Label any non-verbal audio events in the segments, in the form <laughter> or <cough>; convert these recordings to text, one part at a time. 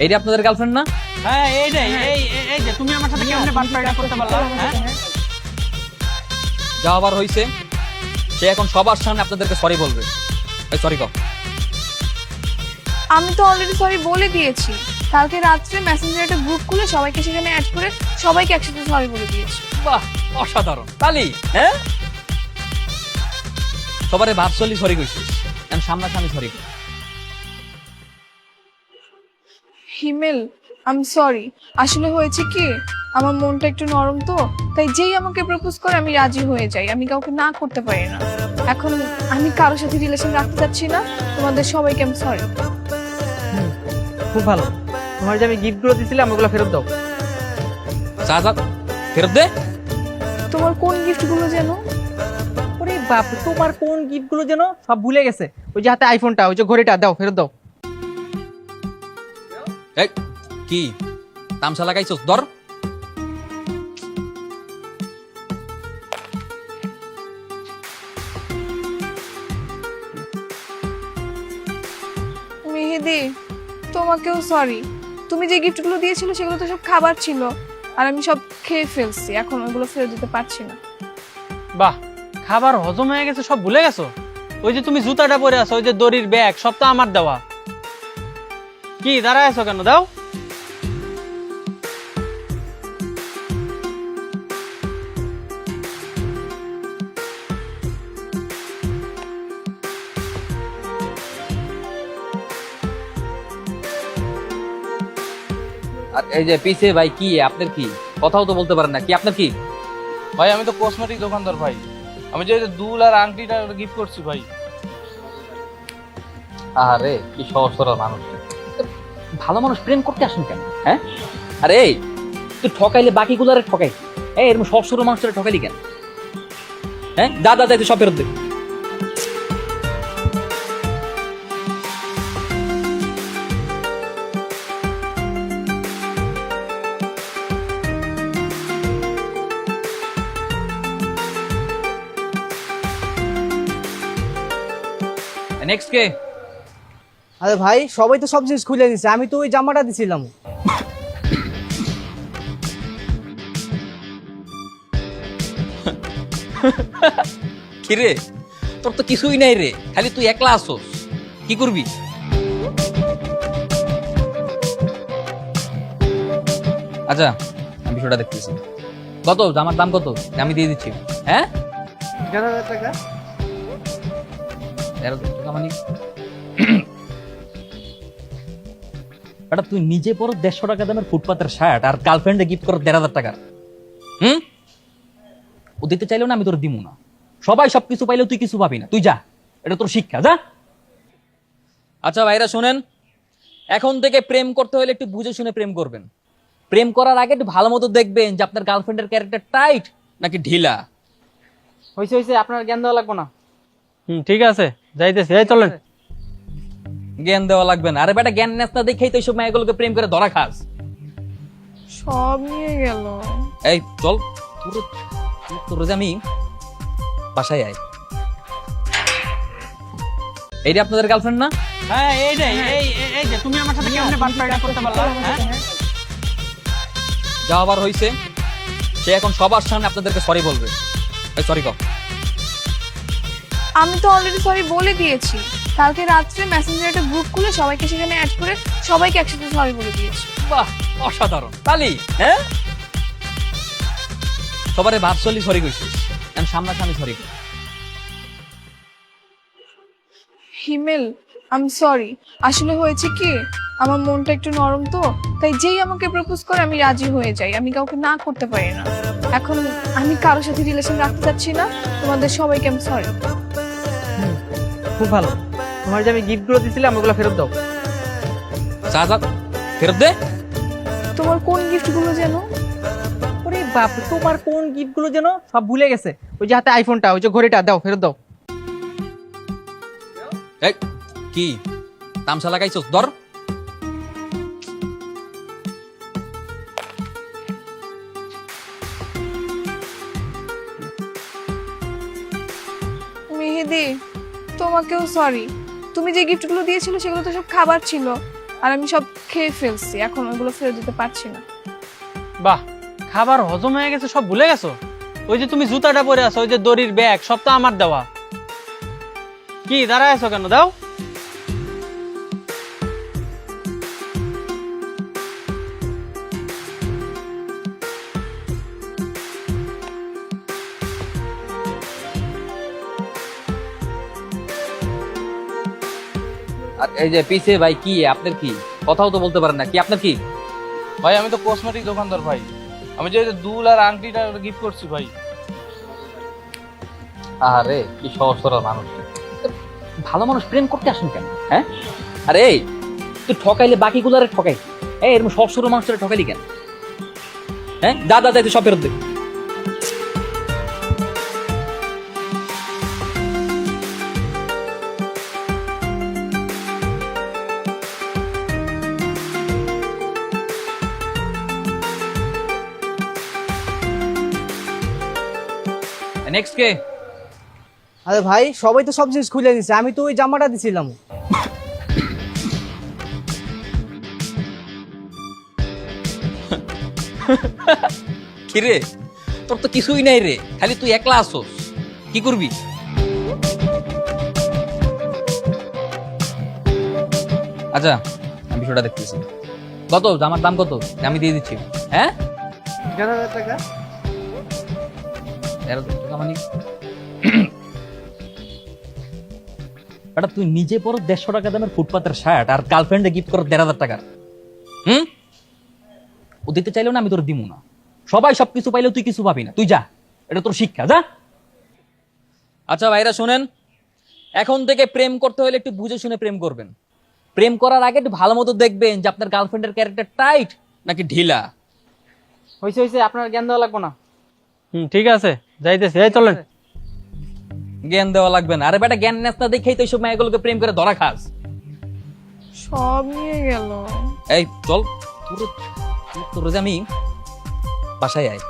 এইটা আপনাদের গার্লফ্রেন্ড না? হ্যাঁ এইটাই এই এই- এই যে তুমি আমার সাথে কেমনে বাটপাড়া করতে পারলা? হ্যাঁ। যা আবার হয়েছে সে এখন সবার সামনে আপনাদেরকে সরি বলবে। সরি কও। আমি তো অলরেডি সরি বলে দিয়েছি। কালকে রাত্রে মেসেঞ্জার একটা গ্রুপ খুলে সবাইকে সেখানে অ্যাড করে সবাইকে একসাথে সরি বলে দিয়েছি। বাহ অসাধারণ। তালি হ্যাঁ? সবারে ভার্চুয়ালি সরি কইছিস। এখন সামনাসামনি সরি হিমেল আমি সরি আসলে হয়েছে কি আমার মনটা একটু নরম তো তাই যেই আমাকে প্রপোজ করে আমি রাজি হয়ে যাই আমি কাউকে না করতে পারি না। এখন আমি কারোর সাথে রিলেশন রাখতে চাচ্ছি না তোমাদের সবাইকে আমি সরি খুব ভালো। তোমার যে আমি গিফটগুলো দিছিলাম ওগুলো ফেরত দাও। যা যা ফেরত দে। তোমার কোন গিফটগুলো যেন? ওরে বাপ তোমার কোন গিফটগুলো যেন? সব ভুলে গেছে। ওই যে হাতে আইফোনটা ওই যে ঘড়িটা দাও ফেরত দাও। এই কি? তামসা লাগাইছস ধর। মেহেদি তোমাকেও সরি তুমি যে গিফটগুলো দিয়েছিলে সেগুলো তো সব খাবার ছিল। আর আমি সব খেয়ে ফেলছি এখন ওগুলো ফেরত দিতে পারছি না। বাহ খাবার হজম হয়ে গেছে সব ভুলে গেছো? ওই যে তুমি জুতাটা পরে আছো ওই যে দড়ির ব্যাগ সব তো আমার দেওয়া। কি দাঁড়ায় আছো কেন? দাও। আর এই যে পিছে ভাই কি? আপনার কি? কথাও তো বলতে পারেন না। কি আপনার কি? ভাই আমি তো কসমেটিক দোকানদার ভাই। আমি যে দুল আর আংটিটা গিফট করছি ভাই। আরে কি সহজ সরল মানুষ। ভালো মানুষ প্রেম করতে আসেন কেন? হ্যাঁ? আরে তুই ঠকাইলে বাকিগুলারে ঠকাই। এই এরকম সব সরল মানুষের ঠকাইলি কেন? হ্যাঁ? দাদা দাদা তুই সব ফেরত দে। নেক্সট কে? আরে ভাই সবাই তো সব জিনিস খুলে দিছে আমি তো ওই জামাটা দিছিলাম। কি রে? তোর তো কিছুই নাই রে খালি তুই একলা আসোস। কি করবি? আচ্ছা আমি বিষয়টা দেখতেছি। কত? জামার দাম কত? আমি দিয়ে দিচ্ছি। হ্যাঁ? এগারো হাজার টাকা মানে? এটা তুই নিজে পরো দেড়শো টাকা দামের ফুটপাতের শার্ট আর গার্লফ্রেন্ডে গিফট করো দেড় হাজার টাকার। হুম? ও দিতে চাইলেও না আমি তোর দিমু না। সবাই সবকিছু পাইলেও তুই কিছু পাবি না। তুই যা এটা তোর শিক্ষা যা। আচ্ছা ভাইরা শোনেন। এখন থেকে প্রেম করতে হলে একটু বুঝে শুনে প্রেম করবেন। প্রেম করার আগে একটু ভালো মতো দেখবেন যে আপনার গার্লফ্রেন্ডের ক্যারেক্টার টাইট নাকি ঢিলা। হয়েছে হয়েছে আপনার জ্ঞান দেওয়া লাগবে না। হুম ঠিক আছে যাইতেছে। এই চলেন। জ্ঞান দেওয়া লাগবে না। আরে বেটা জ্ঞান নেস না দেখেই তো এইসব মেয়েগুলোকে প্রেম করে ধরা খাস। সব নিয়ে গেল। এই চল। তোর তোর যে আমি বাসায় আয়। এইটা আপনাদের গার্লফ্রেন্ড না? হ্যাঁ এইটাই এই এই- এই যে তুমি আমার সাথে কেমনে বাটপাড়া করতে পারলা হ্যাঁ? যা আবার হয়েছে সে এখন সবার সামনে আপনাদেরকে সরি বলবে। সরি কও। আমি তো অলরেডি সরি বলে দিয়েছি। কালকে রাত্রে মেসেঞ্জার একটা গ্রুপ খুলে সবাইকে সেখানে অ্যাড করে সবাইকে একসাথে সরি বলে দিয়েছি। বাহ অসাধারণ। তালি হ্যাঁ? সবারে ভার্চুয়ালি সরি কইছিস? এখন সামনাসামনি সরি কর। হিমেল আমি সরি আসলে হয়েছে কি আমার মনটা একটু নরম তো তাই যেই আমাকে প্রপোজ করে আমি রাজি হয়ে যাই। আমি কাউকে না করতে পারি না। এখন আমি কারোর সাথে রিলেশন রাখতে চাচ্ছি না। তোমাদের সবাইকে আমি সরি খুব ভালো। তোমার যে আমি গিফটগুলো দিছিলাম ওগুলো ফেরত দাও। যা যা ফেরত দে। তোমার কোন গিফটগুলো যেন? ওরে বাপ তোমার কোন গিফটগুলো যেন? সব ভুলে গেছে। ওই যে হাতে আইফোনটা ওই যে ঘড়িটা দাও ফেরত দাও। এই কি? তামসা লাগাইছস ধর। মেহেদি তোমাকেও সরি তুমি যে গিফটগুলো দিয়েছিলে সেগুলো তো সব খাবার ছিল। আর আমি সব খেয়ে ফেলছি, এখন ওগুলো ফেরত দিতে পারছি না। বাহ, খাবার হজম হয়ে গেছে, সব ভুলে গেছো? ওই যে তুমি জুতাটা পরে আছো, ওই যে দড়ির ব্যাগ সব তো আমার দেওয়া। কি, দাঁড়ায় আছো কেন? দাও। এই যে পিছে ভাই কি আপনার কি? কথাও তো বলতে পারেন না কি আপনার কি? ভাই আমি তো কসমেটিক দোকানদার ভাই। আমি যে দুল আর আংটিটা গিফট করছি ভাই। আরে কি সহজ সরল মানুষ। ভালো মানুষ প্রেম করতে আসেন কেন হ্যাঁ? আরে এই, তুই ঠকাইলে বাকিগুলারে ঠকাই। এই এরকম সহজ সরল মানুষের ঠকাইলি কেন? হ্যাঁ? দাদা দা দা, তুই সব ফেরত দে। নেক্সট কে? আরে ভাই সবাই তো সব জিনিস খুলে নিছে আমি তো ওই জামাটা দিছিলাম। কিরে তোর তো কিছুই নাই রে। খালি তুই একলা আসোস। কি করবি? আচ্ছা আমি বিষয়টা দেখতেছি। কত? জামার দাম কত? আমি দিয়ে দিচ্ছি। হ্যাঁ? টাকা। তেরো টাকা মানে এটা তুই নিজে পরো দেড়শো টাকা দামের ফুটপাতের শার্ট আর গার্লফ্রেন্ডে গিফট করো দেড় হাজার টাকার। হুম? ও দিতে চাইলেও না আমি তোর দিমু না। সবাই সবকিছু পাইলেও তুই কিছু পাবি না। তুই যা এটা তোর শিক্ষা যা। আচ্ছা ভাইরা শোনেন। এখন থেকে প্রেম করতে হলে একটু বুঝে শুনে প্রেম করবেন। প্রেম করার আগে একটু ভালো মতো দেখবেন যে আপনার গার্লফ্রেন্ডের ক্যারেক্টার টাইট নাকি ঢিলা। হয়েছে হয়েছে আপনার জ্ঞান দেওয়া লাগবে না। হুম ঠিক আছে। যাইতেছি এই চলেন। জ্ঞান দেওয়া লাগবে না। আরে বেটা জ্ঞান নেস না দেখেই তো এইসব মেয়েগুলোকে প্রেম করে ধরা খাস। সব নিয়ে গেল। এই চল। তোর তোর যে আমি বাসায় আয়।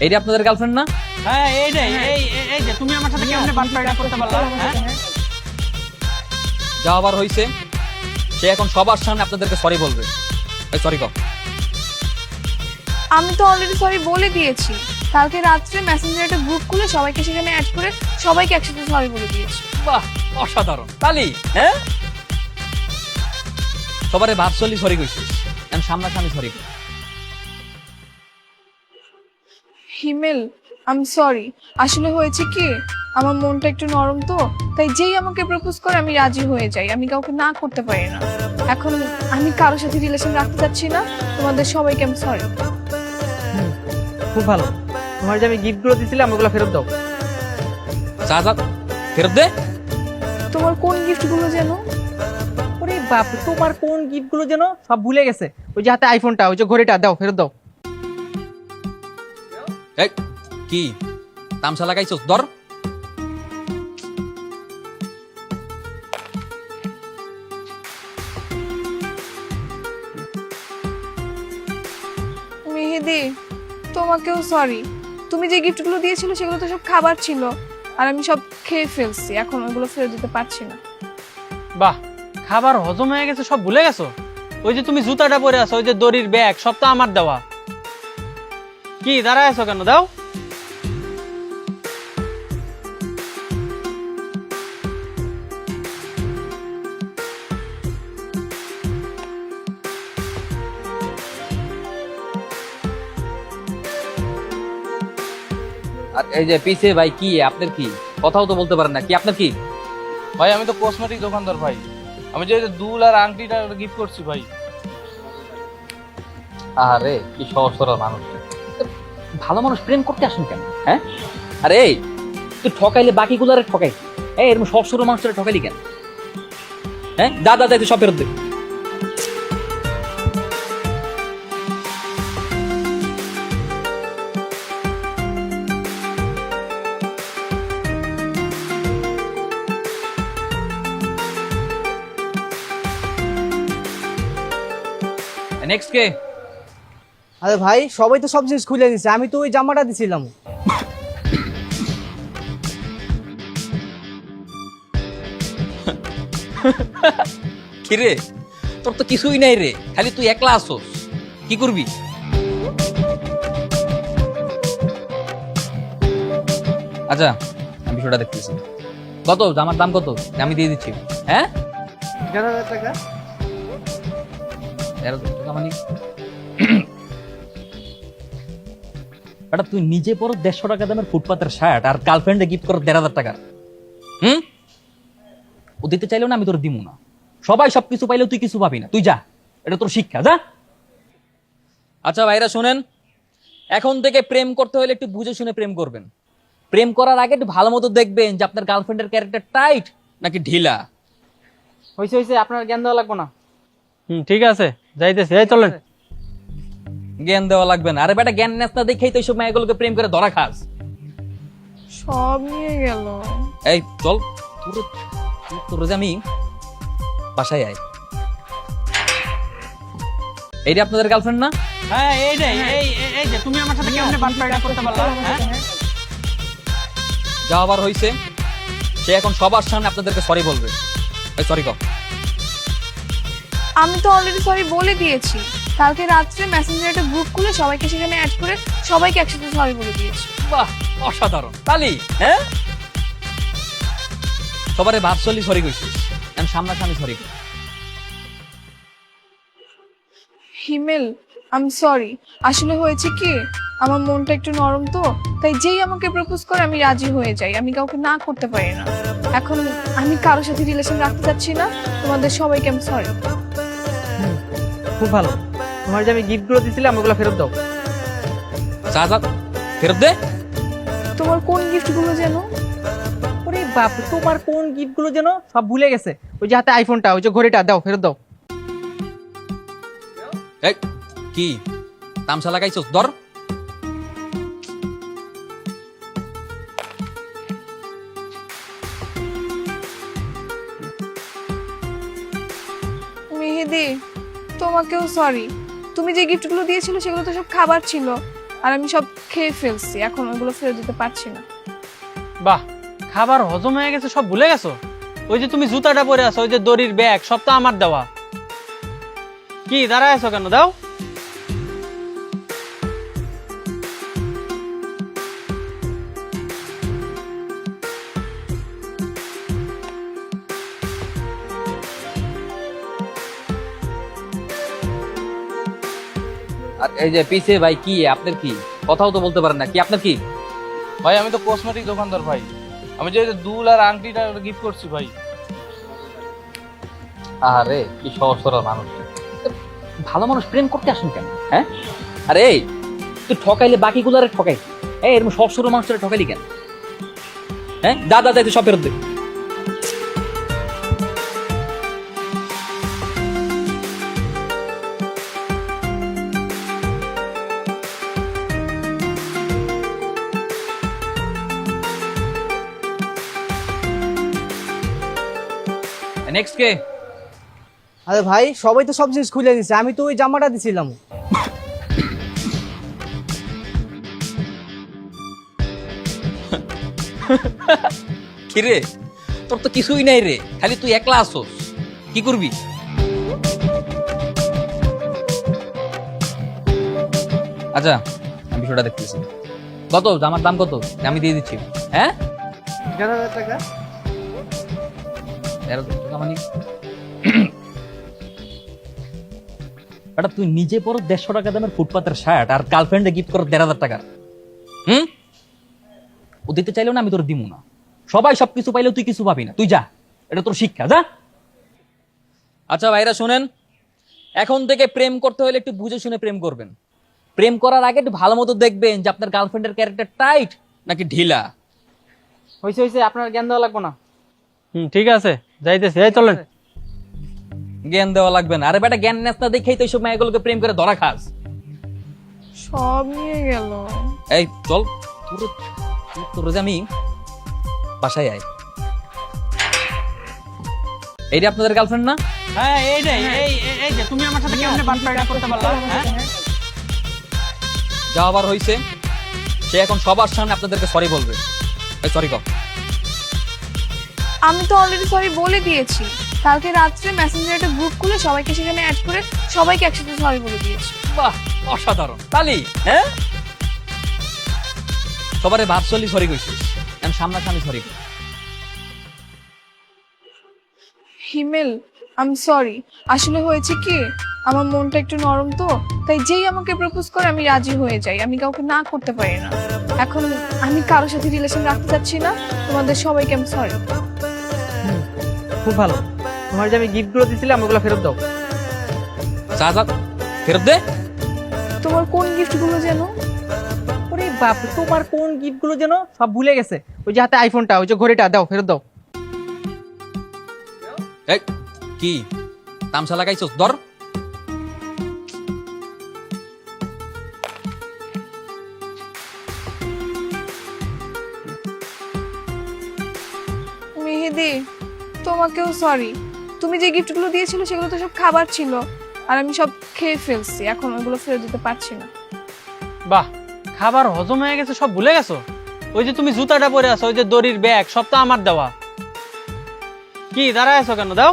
এই রে আপনাদের গার্লফ্রেন্ড না? হ্যাঁ এই যে এই এই- যে তুমি আমার সাথে কেমনে বাটপাড়া করতে পারলা হ্যাঁ যা আবার হয়েছে সে এখন সবার সামনে আপনাদেরকে সরি বলবে। এই সরি কর আমি তো অলরেডি সরি বলে দিয়েছি। কালকে রাত্রে মেসেঞ্জার একটা গ্রুপ খুলে সবাইকে সেখানে অ্যাড করে সবাইকে একসাথে সরি বলে দিয়েছি। বাহ অসাধারণ। তালি হ্যাঁ? সবারে ভার্চুয়ালি সরি কইছিস এখন সামনাসামনি সরি কর। হিমেল আমি সরি আসলে হয়েছে কি আমার মনটা একটু নরম তো তাই যেই আমাকে প্রপোজ করে আমি রাজি হয়ে যাই আমি কাউকে না করতে পারি না। এখন আমি কারোর সাথে রিলেশন রাখতে চাচ্ছি না তোমাদের সবাইকে আমি সরি খুব ভালো। তোমার যে আমি গিফটগুলো দিছিলাম ওগুলো ফেরত দাও। যা যা ফেরত দে। তোমার কোন গিফটগুলো যেন? ওরে বাপ তোমার কোন গিফটগুলো যেন? সব ভুলে গেছে। ওই যে হাতে আইফোনটা ওই যে ঘড়িটা দাও ফেরত দাও। এই কি? তামসা লাগাইছস ধর। মেহেদি তোমাকেও সরি তুমি যে গিফটগুলো দিয়েছিলে সেগুলো তো সব খাবার ছিল। আর আমি সব খেয়ে ফেলছি এখন ওগুলো ফেরত দিতে পারছি না। বাহ খাবার হজম হয়ে গেছে সব ভুলে গেছো? ওই যে তুমি জুতাটা পরে আছো ওই যে দড়ির ব্যাগ সব তো আমার দেওয়া। কি দাঁড়ায় আছো কেন? দাও। আর এই যে পিছে ভাই কি আপনার কি? কথাও তো বলতে পারেন না। কি আপনার কি? ভাই আমি তো কসমেটিক দোকানদার ভাই। আমি যে দুল আর আংটিটা গিফট করছি ভাই। আরে কি সহজ সরল মানুষ। ভালো মানুষ প্রেম করতে আসুন কেন? হ্যাঁ? আরে এই, তুই ঠকাইলে বাকিগুলারে ঠকাই। এই, এরকম সব সরল মানুষের ঠকাইলি কেন? হ্যাঁ? দা দা তুই সব ফেরত দে। নেক্সট কে? আরে ভাই সবাই তো সব জিনিস খুলে নিছে আমি তো ওই জামাটা দিছিলাম। কিরে তোর তো কিছুই নাই রে খালি তুই একলা আসোস। কি করবি? আচ্ছা আমি বিষয়টা দেখতেছি। কত? জামার দাম কত? আমি দিয়ে দিচ্ছি। হ্যাঁ? এগারো হাজার টাকা। হাজার টাকা মানে? বেটা তুই নিজে পরো দেড়শো টাকা দামের ফুটপাতের শার্ট আর গার্লফ্রেন্ডে গিফট করো দেড় হাজার টাকার। হুম? ও দিতে চাইলেও না আমি তোর দিমু না। সবাই সবকিছু পাইলেও তুই কিছু পাবি না। তুই যা এটা তোর শিক্ষা যা। আচ্ছা ভাইরা শোনেন। এখন থেকে প্রেম করতে হলে একটু বুঝে শুনে প্রেম করবেন। প্রেম করার আগে একটু ভালো মতো দেখবেন যে আপনার গার্লফ্রেন্ডের ক্যারেক্টার টাইট নাকি ঢিলা। হয়েছে হয়েছে আপনার জ্ঞান দেওয়া লাগবে না। হুম ঠিক আছে যাইতেছি। এই চলেন। জ্ঞান দেওয়া লাগবে না। আরে বেটা জ্ঞান নেস না দেখেই তো এইসব মেয়েগুলোকে প্রেম করে ধরা খাস। সব নিয়ে গেল। এই চল তোর তোর যে আমি বাসায় আয়। এইটা আপনাদের গার্লফ্রেন্ড না? হ্যাঁ এই যে এই এই- যে তুমি আমার সাথে কেমনে বাটপাড়া করতে পারলা হ্যাঁ? যা আবার হয়েছে সে এখন সবার সামনে আপনাদেরকে সরি বলবে। এই সরি কও। আমি তো অলরেডি সরি বলে দিয়েছি। কালকে রাত্রে মেসেঞ্জার একটা গ্রুপ খুলে সবাইকে সেখানে অ্যাড করে সবাইকে একসাথে সরি বলে দিয়েছি। বাহ অসাধারণ। তালি হ্যাঁ? সবারে ভার্চুয়ালি সরি কইছিস। আমি সামনাসামনি সরি কই হিমেল আম সরি আসলে হয়েছে কি আমার মনটা একটু নরম তো তাই যেই আমাকে প্রপোজ করে আমি রাজি হয়ে যাই। আমি কাউকে না করতে পারি না। এখন আমি কারোর সাথে রিলেশন রাখতে চাচ্ছি না। তোমাদের সবাইকে আমি সরি খুব ভালো। তোমার যে আমি গিফটগুলো দিছিলাম ওগুলো ফেরত দাও। চা চা ফেরত দে। তোমার কোন গিফটগুলো যেন? ওরে বাপ তোমার কোন গিফটগুলো যেন সব ভুলে গেছে। ওই যে হাতে আইফোনটা ওই যে ঘড়িটা দাও ফেরত দাও। এই কি? তামসা লাগাইছস ধর। মেহেদি তোমাকেও সরি তুমি যে গিফটগুলো দিয়েছিলে সেগুলো তো সব খাবার ছিল। আর আমি সব খেয়ে ফেলছি, এখন ওগুলো ফেলে দিতে পারছি না। বাহ, খাবার হজম হয়ে গেছে, সব ভুলে গেছো? ওই যে তুমি জুতাটা পরে আছো, ওই যে দড়ির ব্যাগ সব তো আমার দেওয়া। কি, দাঁড়ায় আছো কেন? দাও। আর এই যে পিছে ভাই কি আপনার কি? কথাও তো বলতে পারেন না। কি আপনার কি? ভাই আমি তো কসমেটিক দোকানদার ভাই। আমি যে দুল আর আংটিটা গিফট করছি ভাই। আরে কি সহজ সরল মানুষ। ভালো মানুষ প্রেম করতে আসুন কেন? হ্যাঁ? আরে এই তুই ঠকাইলে বাকিগুলারে ঠকাই। এই এরকম সব সরল মানুষের ঠকাইলি কেন? হ্যাঁ? দাদা দা তুই সব ফেরত দে। নেক্সট কে? আরে ভাই সবাই তো সব জিনিস খুলে দিছে আমি তো ওই জামাটা দিছিলাম। কিরে? তোর তো কিছুই নাই রে খালি তুই একলা আসোস। কি করবি? আচ্ছা আমি বিষয়টা দেখতেছি। কত? জামার দাম কত? আমি দিয়ে দিচ্ছি। হ্যাঁ? টাকা। <coughs> তুই নিজে পরো দেড়শো টাকা দামের ফুটপাতের শার্ট আর গার্লফ্রেন্ডে গিফট করো দেড় হাজার টাকার। হুম? ও দিতে চাইলেও না আমি তোর দিমু না। সবাই সবকিছু পাইলেও তুই কিছু পাবি না। তুই যা এটা তোর শিক্ষা যা। আচ্ছা ভাইরা শুনেন এখন থেকে প্রেম করতে হলে একটু বুঝে শুনে প্রেম করবেন। প্রেম করার আগে একটু ভালো মতো দেখবেন যে আপনার গার্লফ্রেন্ডের ক্যারেক্টার টাইট নাকি ঢিলা। হয়েছে হয়েছে আপনার জ্ঞান দেওয়া লাগবে না। হুম ঠিক আছে। যাইতেছি এই চলেন। জ্ঞান দেওয়া লাগবে না। আরে বেটা জ্ঞান নেস্তা দেখেই তো এইসব মেয়েগুলোকে প্রেম করে ধরা খাস। সব নিয়ে গেল। এই চল। তোর তোর যে আমি বাসায় আয়। এই রে আপনাদের গার্লফ্রেন্ড না? হ্যাঁ এই যে এই এই- যে তুমি আমার সাথে কেমনে বাটপাড়া করতে পারলা হ্যাঁ যা আবার হয়েছে সে এখন সবার সামনে আপনাদেরকে সরি বলবে। এই সরি কর আমি তো অলরেডি সরি বলে দিয়েছি। কালকে রাত্রে মেসেঞ্জার একটা গ্রুপ খুলে সবাইকে সেখানে অ্যাড করে সবাইকে একসাথে সরি বলে দিয়েছি। বাহ অসাধারণ। তালি হ্যাঁ? সবারে ভার্চুয়ালি সরি কইছিস। আমি সামনাসামনি সরি হিমেল আমি সরি আসলে হয়েছে কি আমার মনটা একটু নরম তো তাই যেই আমাকে প্রপোজ করে আমি রাজি হয়ে যাই। আমি কাউকে না করতে পারি না। এখন আমি কারোর সাথে রিলেশন রাখতে চাচ্ছি না। তোমাদের সবাইকে আমি সরি খুব ভালো। তোমার যে আমি গিফটগুলো দিছিলাম ওগুলো ফেরত দাও। যা যা ফেরত দে। তোমার কোন গিফটগুলো যেন? ওরে বাপ তোমার কোন গিফটগুলো যেন সব ভুলে গেছে। ওই যে হাতে আইফোনটা ওই যে ঘড়িটা দাও ফেরত দাও। এই কি? তামসা লাগাইছস? ধর। তোমাকেও সরি তুমি যে গিফটগুলো দিয়েছিলে সেগুলো তো সব খাবার ছিল। আর আমি সব খেয়ে ফেলছি, এখন ওগুলো ফেরত দিতে পারছি না। বাহ, খাবার হজম হয়ে গেছে, সব ভুলে গেছো? ওই যে তুমি জুতাটা পরে আছো, ওই যে দড়ির ব্যাগ সব তো আমার দেওয়া। কি, দাঁড়ায় আছো কেন? দাও।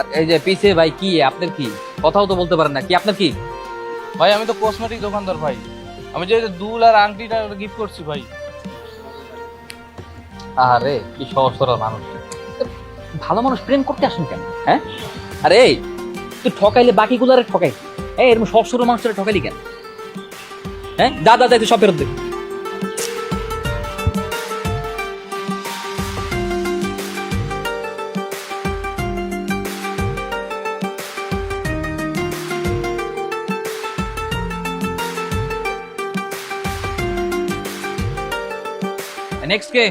আর এই যে পিছে ভাই কি? আপনার কি? কথাও তো বলতে পারেন না। কি আপনার কি? ভাই আমি তো কসমেটিক দোকানদার ভাই। আমি যে দুল আর আংটিটা গিফট করছি ভাই। আরে কি সহজ সরল মানুষ। ভালো মানুষ প্রেম করতে আসুন কেন? হ্যাঁ? আরে এই, তুই ঠকাইলে বাকিগুলারে ঠকাই। এই এরকম সহজ সরল মানুষের ঠকাইলি কেন? হ্যাঁ? দাদা দা দা তুই সব ফেরত দে। নেক্সট কে?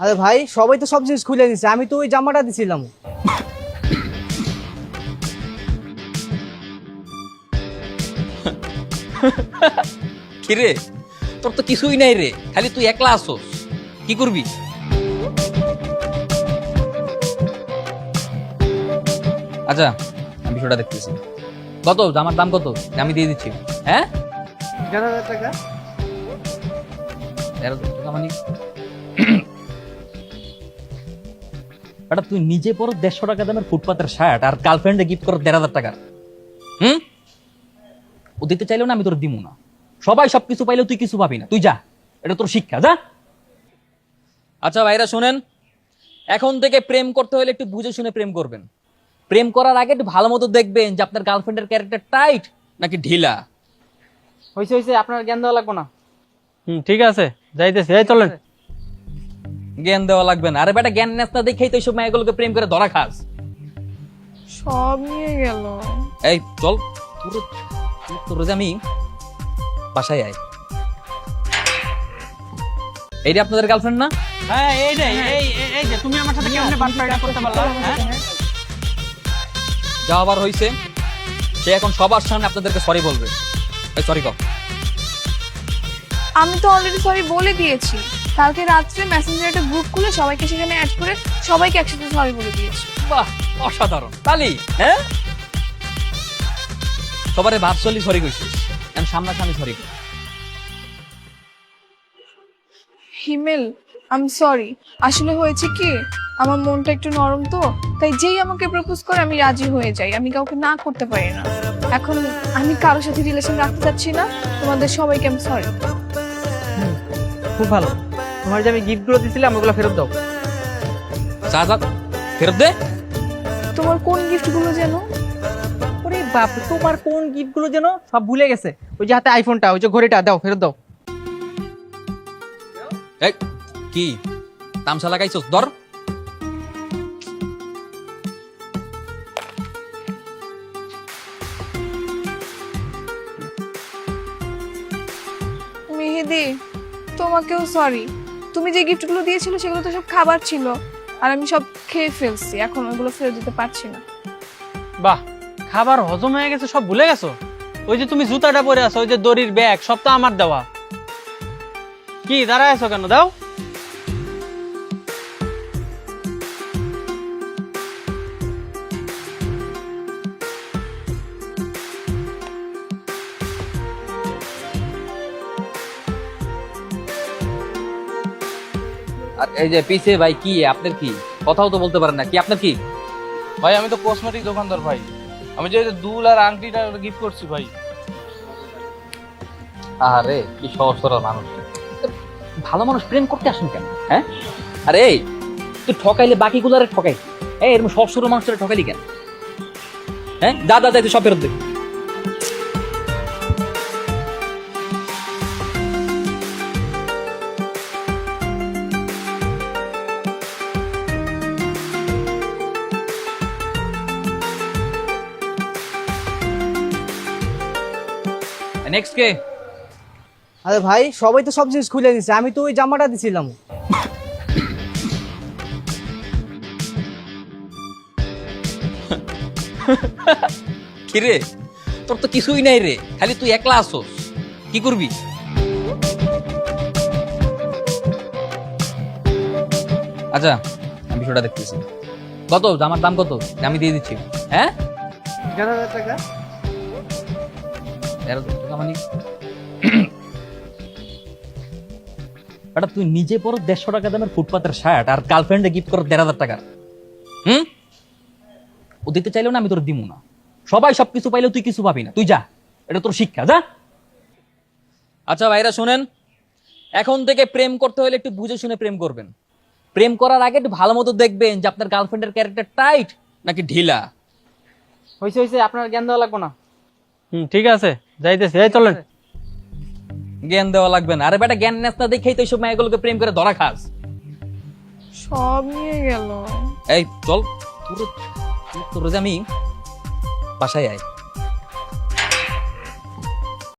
আরে ভাই সবাই তো সব জিনিস খুলে দিছে। আমি তো ওই জামাটা দিছিলাম। কি রে? তোর তো কিছুই নাই রে। খালি তুই একলা আসোস। কি করবি? আচ্ছা আমি বিষয়টা দেখতেছি। কত? জামার দাম কত? আমি দিয়ে দিচ্ছি। হ্যাঁ? টাকা। মানে এটা তুই নিজে পরো দেড়শো টাকা দামের ফুটপাতের শার্ট আর গার্লফ্রেন্ডে গিফট করো দেড় হাজার টাকার হুম? ও দিতে চাইলেও না আমি তোর দিমু না। সবাই সবকিছু পাইলেও তুই কিছু পাবি না। তুই যা এটা তোর শিক্ষা যা। আচ্ছা ভাইরা শুনেন। এখন থেকে প্রেম করতে হলে একটু বুঝে শুনে প্রেম করবেন। প্রেম করার আগে একটু ভালো মতো দেখবেন যে আপনার গার্লফ্রেন্ডের ক্যারেক্টার টাইট নাকি ঢিলা। হয়েছে হয়েছে আপনার জ্ঞান দেওয়া লাগবে না। হুম ঠিক আছে। যাইতেছি এই চলেন। জ্ঞান দেওয়া লাগবে না। আরে বেটা জ্ঞান নেস্তা দেখেই তো এইসব মেয়েগুলোকে প্রেম করে ধরা খাস। সব নিয়ে গেল। এই চল। তোর তোর যে আমি বাসায় আয়। এই রে আপনাদের গার্লফ্রেন্ড না? হ্যাঁ এই যে এই যে তুমি আমার সাথে কেমনে বাটপাড়া করতে পারলা হ্যাঁ? যা আবার হয়েছে সে এখন সবার সামনে আপনাদেরকে সরি বলবে। এই সরি কর আমি তো অলরেডি সরি বলে দিয়েছি। কালকে রাত্রে মেসেঞ্জার একটা গ্রুপ খুলে সবাইকে সেখানে অ্যাড করে সবাইকে একসাথে সরি বলে দিয়েছি। বাহ অসাধারণ। তালি হ্যাঁ? সবারে ভার্চুয়ালি সরি কইছিস? আমি সামনাসামনি সরি হিমেল আম সরি আসলে হয়েছে কি আমার মনটা একটু নরম তো তাই যেই আমাকে প্রপোজ করে আমি রাজি হয়ে যাই। আমি কাউকে না করতে পারি না। এখন আমি কারোর সাথে রিলেশন রাখতে চাচ্ছি না। তোমাদের সবাইকে আমি সরি খুব ভালো। তোমার যে আমি গিফটগুলো দিছিলাম ওগুলো ফেরত দাও। চা চা ফেরত দে। তোমার কোন গিফটগুলো যেন? ওরে বাপ তোমার কোন গিফটগুলো যেন সব ভুলে গেছে। ওই যে হাতে আইফোনটা ওই যে ঘড়িটা দাও ফেরত দাও। এই কি? তামসা লাগাইছস ধর। তোমাকেও সরি তুমি যে গিফটগুলো দিয়েছিলে সেগুলো তো সব খাবার ছিল। আর আমি সব খেয়ে ফেলছি, এখন ওগুলো ফেরত দিতে পারছি না। বাহ, খাবার হজম হয়ে গেছে, সব ভুলে গেছো? ওই যে তুমি জুতাটা পরে আছো, ওই যে দড়ির ব্যাগ সব তো আমার দেওয়া। কি, দাঁড়ায় আছো কেন? দাও। এই যে পিছে ভাই কি আপনার কি? কথাও তো বলতে পারেন না। কি আপনার কি? ভাই আমি তো কসমেটিক দোকানদার ভাই। আমি যে দুল আর আংটিটা গিফট করছি ভাই। আরে কি সহজ সরল মানুষ ভালো মানুষ প্রেম করতে আসেন কেন? হ্যাঁ? আরে এই, তুই ঠকাইলে বাকিগুলারে ঠকাই। এই এরকম সব সরল মানুষের ঠকাইলি কেন? হ্যাঁ? যা যা যা তুই সব ফেরত দে। নেক্সট কে? আরে ভাই সবাই তো সব জিনিস খুলে দিছে আমি তো ওই জামাটা দিছিলাম। কিরে তোর তো কিছুই নাই রে খালি তুই একলা আসোস। কি করবি? আচ্ছা আমি বিষয়টা দেখতেছি। কত? জামার দাম কত? আমি দিয়ে দিচ্ছি। হ্যাঁ? টাকা। টাকা মানে এটা তুই নিজে পর দেড়শো টাকা দামের ফুটপাতের শার্ট আর গার্লফ্রেন্ডে গিফট করো দেড় হাজার টাকার হুম? ও দিতে চাইলেও না আমি তোর দিমু না। সবাই সবকিছু পাইলেও তুই কিছু পাবি না। তুই যা এটা তোর শিক্ষা যা। আচ্ছা ভাইরা শুনেন। এখন থেকে প্রেম করতে হলে একটু বুঝে শুনে প্রেম করবেন। প্রেম করার আগে একটু ভালো মতো দেখবেন যে আপনার গার্লফ্রেন্ডের ক্যারেক্টার টাইট নাকি ঢিলা। হয়েছে হয়েছে আপনার জ্ঞান দেওয়া লাগবে না। হুম ঠিক আছে। যাইতেছি এই চলেন। জ্ঞান দেওয়া লাগবে না। আরে বেটা জ্ঞান নেস না দেখেই তো এইসব মেয়েগুলোকে প্রেম করে ধরা খাস। সব নিয়ে গেল। এই চল। তোর তোর যে আমি বাসায় আয়।